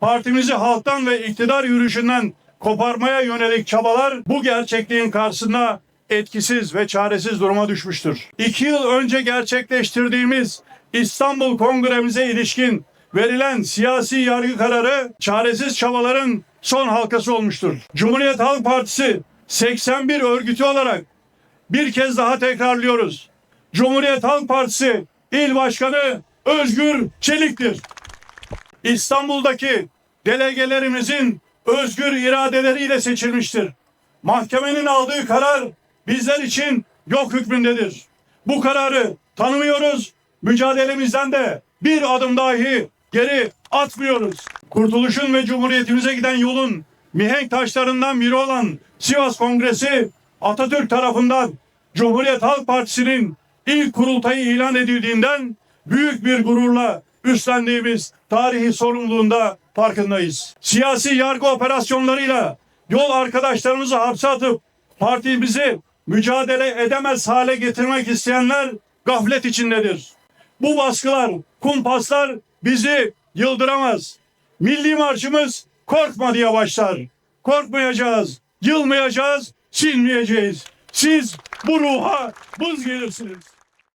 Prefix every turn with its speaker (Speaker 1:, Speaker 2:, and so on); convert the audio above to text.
Speaker 1: partimizi halktan ve iktidar yürüyüşünden koparmaya yönelik çabalar bu gerçekliğin karşısında etkisiz ve çaresiz duruma düşmüştür. İki yıl önce gerçekleştirdiğimiz İstanbul Kongremize ilişkin verilen siyasi yargı kararı çaresiz çabaların son halkası olmuştur. Cumhuriyet Halk Partisi 81 örgütü olarak bir kez daha tekrarlıyoruz. Cumhuriyet Halk Partisi İl Başkanı Özgür Çelik'tir. İstanbul'daki delegelerimizin özgür iradeleriyle seçilmiştir. Mahkemenin aldığı karar bizler için yok hükmündedir. Bu kararı tanımıyoruz, mücadelemizden de bir adım dahi geri atmıyoruz. Kurtuluşun ve Cumhuriyetimize giden yolun mihenk taşlarından biri olan Sivas Kongresi Atatürk tarafından Cumhuriyet Halk Partisi'nin ilk kurultayı ilan edildiğinden büyük bir gururla üstlendiğimiz tarihi sorumluluğunda farkındayız. Siyasi yargı operasyonlarıyla yol arkadaşlarımızı hapse atıp partimizi mücadele edemez hale getirmek isteyenler gaflet içindedir. Bu baskılar, kumpaslar bizi yıldıramaz. Milli marşımız korkma diye başlar. Korkmayacağız, yılmayacağız, silmeyeceğiz. Siz bu ruha buz gelirsiniz.